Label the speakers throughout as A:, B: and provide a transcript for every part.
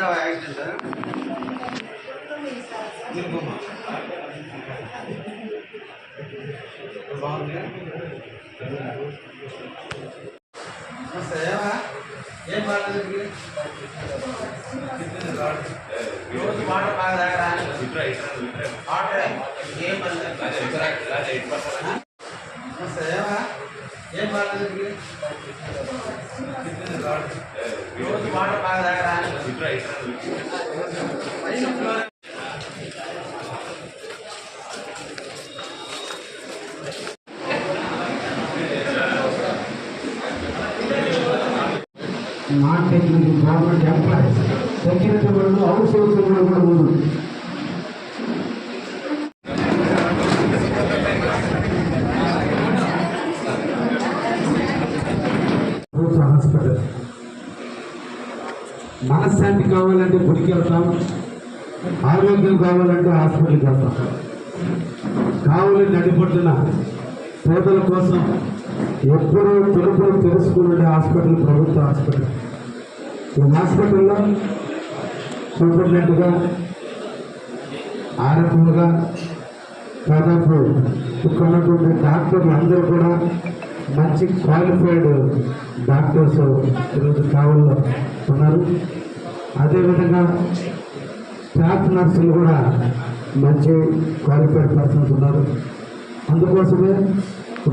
A: పడ్డావా యాక్సిడెంట్ నిర్భూమా బాగుంది నమస్తే ఏమా ఏం బాగాలేదు రోజు వాటర్ బాగా తాగరా వాటర్ ఏం పర్లేదు
B: non technical government employees security వాళ్ళు అవుట్ సోర్సింగ్ వాళ్ళు కూడా ఉన్నారు హాస్పిటల్. మనశ్శాంతి కావాలంటే గుడికి వెళ్తాం. ఆరోగ్యం కావాలంటే హాస్పిటల్కి వెళ్తాం. కావాలి నడిపొట్టున పేదల కోసం ఎప్పుడూ తెలుపులు తెలుసుకునే హాస్పిటల్ ప్రభుత్వ హాస్పిటల్. ఈ హాస్పిటల్లో సూపరింటెండెంట్గా ఆరోగ్యంగా దాదాపు ఇక్కడ ఉన్నటువంటి డాక్టర్లు అందరూ కూడా మంచి క్వాలిఫైడ్ డాక్టర్స్ ఈరోజు కావల్లో ఉన్నారు. అదేవిధంగా స్టాఫ్ నర్సులు కూడా మంచి క్వాలిఫైడ్ పర్సన్స్ ఉన్నారు. అందుకోసమే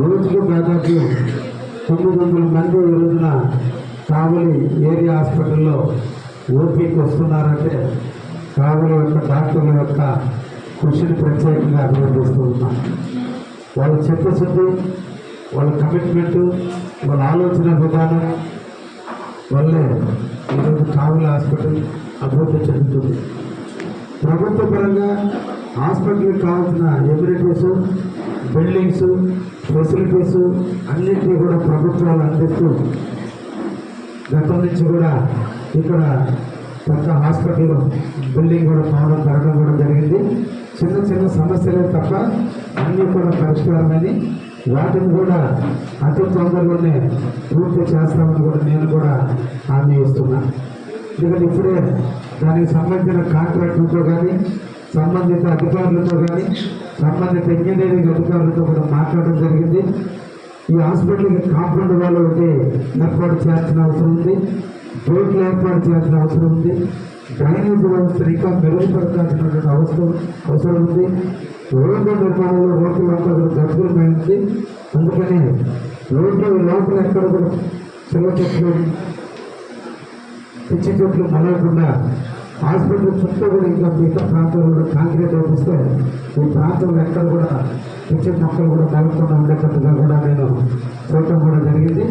B: రోజుకు దాదాపు తొమ్మిది వందల మంది ఈ రోజున కావలి ఏరియా హాస్పిటల్లో ఓపీకి వస్తున్నారంటే కావలి యొక్క డాక్టర్ల యొక్క కృషిని ప్రత్యేకంగా అభినందిస్తూ ఉన్నాం. వాళ్ళ చిత్తశుద్ధి వాళ్ళ కమిట్మెంటు వాళ్ళ ఆలోచన విధానం వల్లే ఈరోజు కావలి హాస్పిటల్ అభివృద్ధి చెందుతుంది. ప్రభుత్వ పరంగా హాస్పిటల్కి కావాల్సిన ఎమ్యూనిటీస్ బిల్డింగ్స్ ఫెసిలిటీస్ అన్నింటినీ కూడా ప్రభుత్వాలు అందిస్తూ గతం నుంచి కూడా ఇక్కడ పెద్ద హాస్పిటల్ బిల్డింగ్ కూడా కావడం పెరగడం కూడా జరిగింది. చిన్న చిన్న సమస్యలే తప్ప అన్నీ కూడా పరిష్కారమని వాటిని కూడా అతి తొందరలోనే పూర్తి చేస్తామని కూడా నేను కూడా హామీ ఇస్తున్నా. ఎందుకంటే ఇప్పుడే దానికి సంబంధించిన కాంట్రాక్టులతో కానీ సంబంధిత అధికారులతో కానీ సంబంధిత ఇంజనీరింగ్ అధికారులతో కూడా మాట్లాడడం జరిగింది. ఈ హాస్పిటల్కి కాంపౌండ్ వాళ్ళు ఒకటి ఏర్పాటు చేయాల్సిన అవసరం ఉంది. రోడ్లు ఏర్పాటు చేయాల్సిన అవసరం ఉంది. డ్రైనేజ్ వ్యవస్థను ఇంకా మెరుగుపరచాల్సినటువంటి అవసరం అవసరం ఉంది. రోడ్ల నిర్మాణంలో లోపల కూడా గర్భమైంది అందుకని రోడ్ల లోపల ఎక్కడ కూడా చిన్న చెట్లు పిచ్చి చెట్లు మొదలకుండా హాస్పిటల్ చుట్టూ కూడా ఇంకా మిగతా ప్రాంతాల్లో కాంక్రీట్ వేపిస్తే ఈ ప్రాంతంలో ఎక్కడ కూడా పిచ్చి మొక్కలు కూడా మొలకుండా ఉండేటట్టుగా కూడా నేను చూడటం కూడా జరిగింది.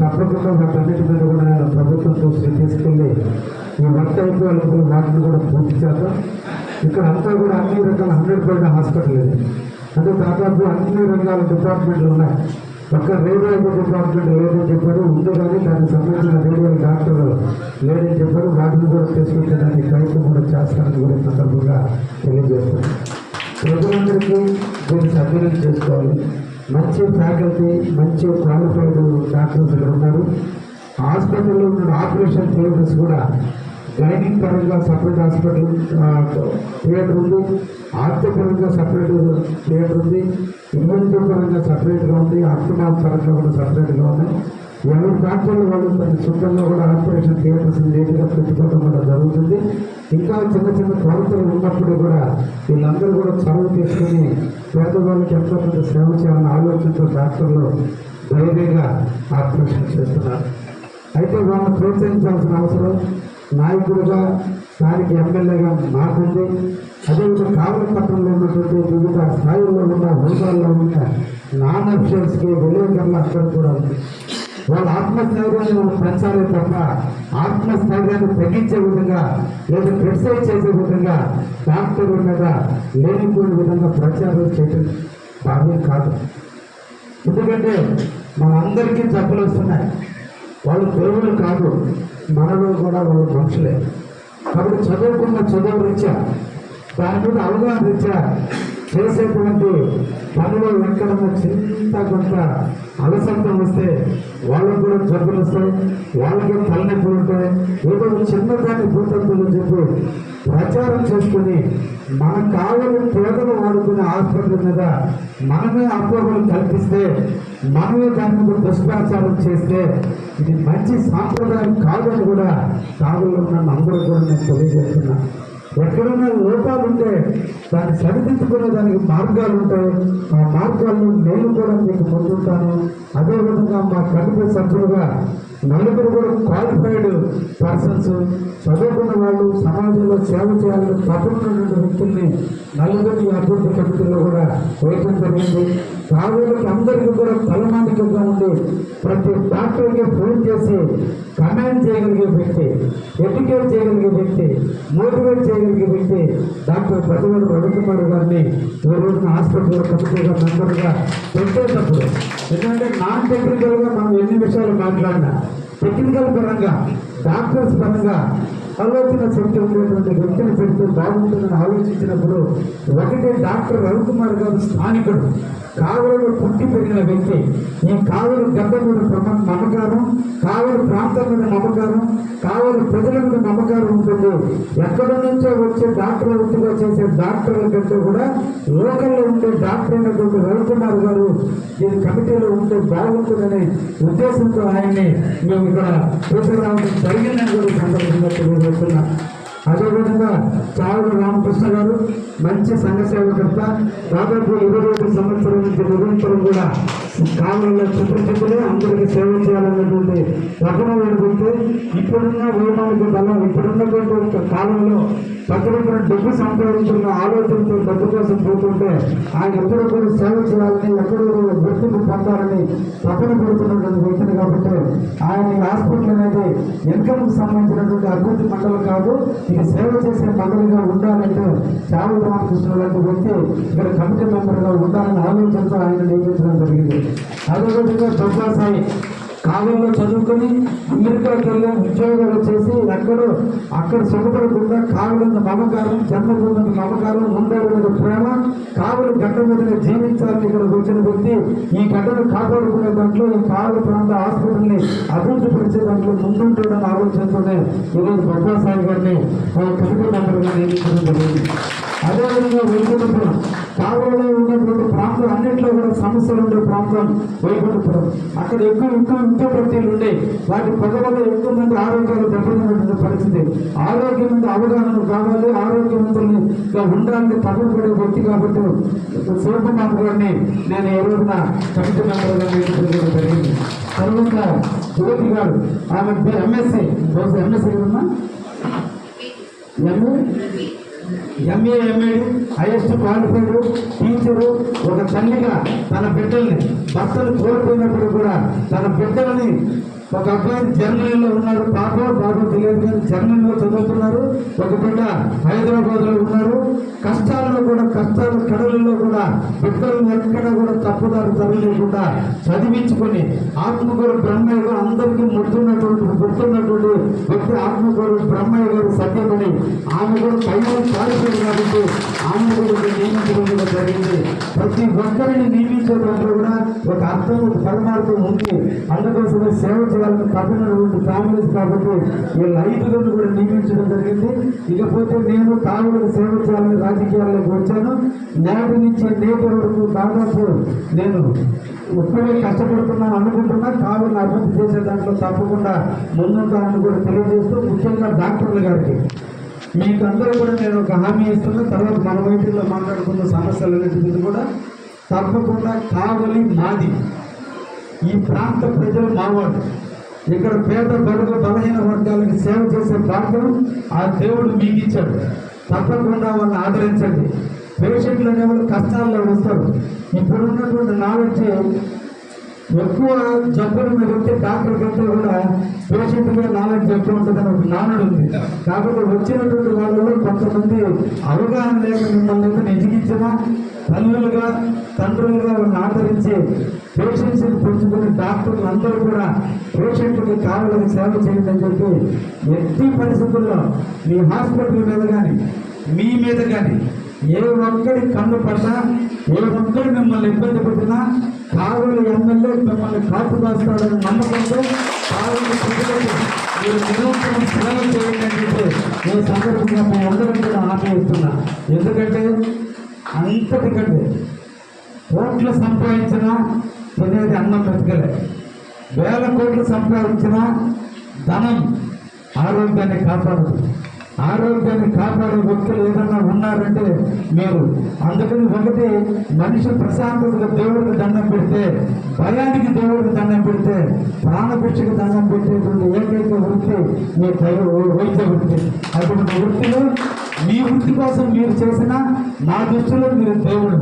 B: తప్పకుండా వాటన్నిటి మీద కూడా నేను ప్రభుత్వం చూసి తీసుకెళ్ళి ఈ వర్క్ అయిపోయినప్పుడు వాటిని కూడా పూర్తి చేద్దాం. ఇక్కడ అంతా కూడా అన్ని రకాల హండ్రెడ్ పర్సెంట్ హాస్పిటల్ ఇది. అంటే దాదాపు అన్ని రంగాల డిపార్ట్మెంట్లు ఉన్నాయి. ఒక్క రేడియో డిపార్ట్మెంట్ లేదని చెప్పారు. ఉంది కానీ దానికి సంబంధించిన రేడియో డాక్టర్లు లేదని చెప్పారు. వాటిని కూడా తీసుకొచ్చేదానికి ప్రయత్నం కూడా చేస్తారని కూడా సందర్భంగా తెలియజేస్తున్నాను. ప్రజలందరికీ దీన్ని సద్వినియోగం చేసుకోవాలి. మంచి ఫ్యాకల్టీ మంచి క్వాలిఫైడ్ డాక్టర్స్ ఉన్నారు. హాస్పిటల్లో ఉన్న ఆపరేషన్ థియేటర్స్ కూడా గైనింగ్ పరంగా సపరేట్ హాస్పిటల్ థియేటర్ ఉంది. ఆర్థిక పరంగా సపరేట్ థియేటర్ ఉంది. ఇమ్యూనిటీ పరంగా సపరేట్గా ఉంది. ఆర్థమాల్ పరంగా కూడా సపరేట్గా ఉన్నాయి ఎవరి డాక్టర్లు వాళ్ళు ప్రతి సొంతంగా కూడా ఆపరేషన్ థియేటర్స్ నీట్గా పెట్టుకోవడం కూడా జరుగుతుంది. ఇంకా చిన్న చిన్న కొరతలు ఉన్నప్పుడు కూడా వీళ్ళందరూ కూడా చదువు తీసుకుని పేదవాళ్ళకి ఎంతో కొంత సేవ చేయాలని ఆలోచనతో డాక్టర్లు ధైర్యంగా ఆపరేషన్ చేస్తున్నారు. అయితే వాళ్ళని ప్రోత్సహించాల్సిన అవసరం నాయకుడిగా స్థానిక ఎమ్మెల్యేగా నాకుంది అదేవిధంగా కావలపట్నంలో ఉన్నటువంటి వివిధ స్థాయిల్లో ఉన్న హోదాల్లో ఉన్న నాన్ అఫీషియల్స్కి విలేకరులు అందరూ కూడా ఉంది వాళ్ళ ఆత్మస్థైర్యాన్ని మనం పెంచాలి తప్ప ఆత్మస్థైర్యాన్ని తగ్గించే విధంగా లేదా క్రిటిసైజ్ చేసే విధంగా డాక్టర్ మీద లేనిపోయిన విధంగా ప్రచారం చేయడం భావ్యం కాదు. ఎందుకంటే మనందరికీ జబ్బులు వస్తున్నాయి వాళ్ళు దేవుడు కాదు మనలో కూడా వాళ్ళు మనుషులే. కాబట్టి చదువుకున్న చదువు రీత్యా దాని మీద అవగాహన రీత్యా చేసేటువంటి పనులు ఎక్కడన్నా చిన్న కొంత అలసత్వం వస్తే వాళ్ళకు కూడా జబ్బులు వస్తాయి వాళ్ళకి తలనొప్పులు ఉంటాయి. ఏదో చిన్నదాన్ని భూతత్వం చెప్పు ప్రచారం చేసుకుని మన కావలి పేదలు వాడుకునే హాస్పిటల్ మీద మనమే అపోహలు కల్పిస్తే మనమే దాని మీద దుష్ప్రచారం చేస్తే ఇది మంచి సాంప్రదాయం కాదని కూడా కావలిలో ఉన్న అందరూ కూడా నేను తెలియజేస్తున్నాను ఎక్కడైనా లోపాలు ఉంటే దాన్ని సరిదిద్దుకునే దానికి మార్గాలు ఉంటాయి ఆ మార్గాలను నేను కూడా మీకు పొందుతాను. అదేవిధంగా మా కమిటీ సభ్యులుగా నలుగురు కూడా క్వాలిఫైడ్ పర్సన్స్ చదువుకున్న వాళ్ళు సమాజంలో సేవ చేయాలని తప్పకున్నటువంటి వ్యక్తుల్ని నలుగురిని అభివృద్ధి కమిటీలో కూడా వేయడం జరిగింది. కావేలకు అందరికీ కూడా తలమానికంగా ఉండి ప్రతి డాక్టర్కి ఫోన్ చేసి కమాండ్ చేయగలిగే వ్యక్తి ఎడ్యుకేట్ చేయగలిగే వ్యక్తి మోటివేట్ చేయగలిగే వ్యక్తి డాక్టర్ ప్రతివాడు రవికుమార్ గారిని ఈ రోజున హాస్పిటల్ కమిటీగా మెంబర్గా పెట్టేటప్పుడు ఎందుకంటే నాన్ టెక్నికల్గా మనం ఎన్ని విషయాలు మాట్లాడినా టెక్నికల్ పరంగా డాక్టర్స్ పరంగా ఆలోచన శక్తి ఉండేటువంటి వ్యక్తిని పెడితే బాగుంటుందని ఆలోచించినప్పుడు ఒకటే డాక్టర్ రవికుమార్ గారు స్థానికుడు. కావలిలో పుట్టి పెరిగిన వ్యక్తి. ఈ కావలి గడ్డ మీద ప్రమ- కావలి ప్రాంతం మీద నమ్మకారం కావలి ప్రజల మీద నమ్మకారం ఉంటుంది. ఎక్కడి నుంచో వచ్చే డాక్టర్ వృత్తిగా చేసే డాక్టర్ల కంటే కూడా లోకల్లో ఉండే డాక్టర్ అయినటువంటి రవికుమార్ గారు దీని కమిటీలో ఉంటే బాగుంటుందనే ఉద్దేశంతో ఆయన్ని మేము ఇక్కడ తీసుకురావడం జరిగిందని కూడా సందర్భంగా తెలియజేస్తున్నా అదేవిధంగా చావుల రామకృష్ణ గారు మంచి సంఘ సేవకర్త దాదాపు ఇరవై ఐదు సంవత్సరం నుంచి నిరంతరం కూడా కాలంలో చిత్రచిత్తులే అందరికీ సేవ చేయాలన్నటువంటి రకణ వెలుగుతే ఇప్పుడున్న వైమానిక బలం ఇప్పుడున్నటువంటి ఒక కాలంలో భద్రతను డబ్బు సంపాదించుకున్న ఆలోచనతో డబ్బు కోసం పోతుంటే ఆయన ఎప్పుడు కూడా సేవ చేయాలని ఎప్పుడు గుర్తింపు పొందాలని పక్కన పెడుతున్నటువంటి వ్యక్తిని కాబట్టి ఆయన హాస్పిటల్ అనేది ఇన్కమ్ సంబంధించినటువంటి అభివృద్ధి మండలం కాదు ఇది సేవ చేసే మండలిగా ఉండాలంటే చావు రామకృష్ణ లాంటి వ్యక్తి ఇక్కడ కమిటీ మెంబర్గా ఉండాలని ఆలోచనతో ఆయన నియమించడం జరిగింది. అదేవిధంగా దొబ్బా సాయి కాలంలో చదువుకొని అమెరికాకి వెళ్ళి ఉద్యోగాలు చేసి ఎక్కడో అక్కడ సుఖపడకుండా కావలిన మమకారం జన్మభూమి మమకారం ఉండేటువంటి ప్రేమ కావలి గడ్డ మీద జీవించాలని ఇక్కడ వచ్చిన వ్యక్తి ఈ గడ్డను కాపాడుకునే దాంట్లో ఈ కావలి ప్రాంత హాస్పిటల్ని అభివృద్ధి పరిచే దాంట్లో ముందుంటాడని ఆలోచనతోనే ఈరోజు బాబాసాయి గారిని మన కమిటీ మెంబర్గా నియమించడం జరిగింది. అదేవిధంగా వైకుంఠపురం కావలిలో ఉన్నటువంటి ప్రాంతం అన్నింటిలో కూడా సమస్యలు ఉండే ప్రాంతం వైకుంఠపురం అక్కడ ఎక్కువ ఎక్కువ ఇంట్లో ప్రత్యేలు ఉండే. వాటి వల్ల ఎక్కువ మంది ఆరోగ్యాలు దెబ్బతిన్నటువంటి పరిస్థితి. ఆరోగ్యం మీద అవగాహన కావాలి. ఆరోగ్యవంతులుగా ఉండాలని తపన పడే వ్యక్తి కాబట్టి శివకుమార్ గారిని నేను రోజున కమిటీ మెంబర్గా నియమించడం జరిగింది. తర్వాత జ్యోతి గారు ఆమె ఎంఎస్సీ ఎంఎస్సీ కదమ్మా MA MA MEd highest qualified teacher ఒక తల్లిగా తన బిడ్డల్ని భర్తను కోల్పోయినప్పుడు కూడా తన బిడ్డల్ని ఒక అబ్బాయి జర్మనీలో ఉన్నాడు పాప బాబు తెలియదు కానీ చదువుతున్నారు. ఒక బిడ్డ హైదరాబాద్లో ఉన్నారు. కష్టాల్లో కూడా కష్టాల కడలలో కూడా బిడ్డలు ఎక్కడ కూడా తప్పుదారు తరలేకుండా చదివించుకొని ఆత్మకూరు బ్రహ్మయ్య గారు అందరికీ ముడుతున్నటువంటి గుర్తున్నటువంటి వ్యక్తి ఆత్మకూరు బ్రహ్మయ్య గారు సత్యమని ఆమె కూడా పైన పారిపోయింది కాబట్టి ఆమె కూడా నియమించడం కూడా జరిగింది. ప్రతి ఒక్కరిని నియమించే దాంట్లో కూడా ఒక అర్థం ఒక పరమార్థం ఉంది. అందుకోసమే సేవ చేయాలని తగినటువంటి ఫ్యామిలీస్ కాబట్టి వీళ్ళ ఐదుగురు కూడా నియమించడం జరిగింది. ఇకపోతే నేను కావులకు సేవ చేయాలని రాజకీయాల్లోకి వచ్చాను. నేటి నుంచి నేటి వరకు దాదాపు నేను ఇప్పుడే కష్టపడుతున్నాను అనుకుంటున్నా. కావులను అభివృద్ధి చేసే దాంట్లో తప్పకుండా ముందుంటానని కూడా తెలియజేస్తూ ముఖ్యంగా డాక్టర్ల గారికి. మీకు అందరూ కూడా నేను ఒక హామీ ఇస్తున్నా. తర్వాత మన వైపులో మాట్లాడుకున్న సమస్యలన్నిటి మీద కూడా తప్పకుండా కావలి మాది. ఈ ప్రాంత ప్రజలు మావాడు ఇక్కడ పేద బడుగు బలహీన వర్గాలకు సేవ చేసే భాగ్యం ఆ దేవుడు మీకు ఇచ్చాడు. తప్పకుండా వాళ్ళని ఆదరించండి. పేషెంట్లు అనేవాళ్ళు కష్టాల్లో వస్తారు. ఇప్పుడున్నటువంటి నాలెడ్జ్ ఎక్కువ జబ్బులు మీద వచ్చే డాక్టర్ కంటే కూడా పేషెంట్ మీద నాలెడ్జ్ ఎక్కువ ఉంటుందని ఒక నానుడు ఉంది. కాబట్టి వచ్చినటువంటి వాళ్ళలో కొంతమంది అవగాహన లేక మిమ్మల్ని అయితే తల్లులుగా తండ్రులుగా వాళ్ళని ఆదరించి పేషెంట్స్ డాక్టర్లు అందరూ కూడా పేషెంట్లకు కావాలని సేవ చేయండి అని చెప్పి ఎట్టి పరిస్థితుల్లో మీ హాస్పిటల్ మీద కానీ మీ మీద కానీ ఏ ఒక్కడి కన్ను పడ్డా ఏ ఒక్కడు మిమ్మల్ని ఇబ్బంది పెట్టినా కావలి ఎమ్మెల్యే మిమ్మల్ని కాపు దాస్తాడని నమ్మకంతో కావలి మీరు నిరంతరం సేవ చేయండి అని చెప్పి ఈ సందర్భంగా మీ అందరం కూడా హామీ ఇస్తున్నా. ఎందుకంటే అంతటికంటే కోట్లు సంపాదించినా తినేది అన్నం బ్రతకలే. వేల కోట్లు సంపాదించిన ధనం ఆరోగ్యాన్ని కాపాడదు ఆరోగ్యాన్ని కాపాడే వ్యక్తులు ఏదన్నా ఉన్నారంటే మీరు. అందుకని ఒకటి మనిషి ప్రశాంతతగా దేవుడికి దండం పెడితే భయానికి దేవుడికి దండం పెడితే ప్రాణభిక్షకు దండం పెట్టేటువంటి ఏకైక వృత్తి మీ దైవ వైద్య వృత్తి. అటువంటి వృత్తిలో మీ వృత్తి కోసం మీరు చేసిన నా దృష్టిలో మీరు దేవుడు.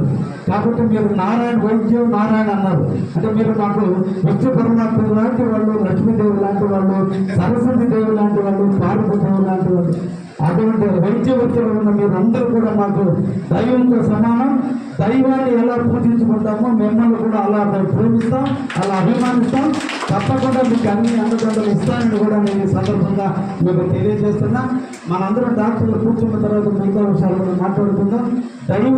B: కాబట్టి మీరు నారాయణ వైద్యం నారాయణ అన్నారు. అంటే మీరు నాకు విష్ణు పరమాత్మ లాంటి వాళ్ళు లక్ష్మీదేవి లాంటి వాళ్ళు సరస్వతి దేవి లాంటి వాళ్ళు పార్వతి దేవి లాంటి వాళ్ళు. అటువంటి వైద్య వృత్తిలో ఉన్న మీరందరూ కూడా మాకు దైవంతో సమానం. దైవాన్ని ఎలా పూజించుకుంటామో మిమ్మల్ని కూడా అలా ప్రేమిస్తాం అలా అభిమానిస్తాం. తప్పకుండా మీకు అన్ని అందుబాటులో ఇస్తానని కూడా నేను ఈ సందర్భంగా మీకు తెలియజేస్తున్నా. మనందరం డాక్టర్లు కూర్చున్న తర్వాత మిగతా విషయాలు కూడా మాట్లాడుకుందాం. దైవం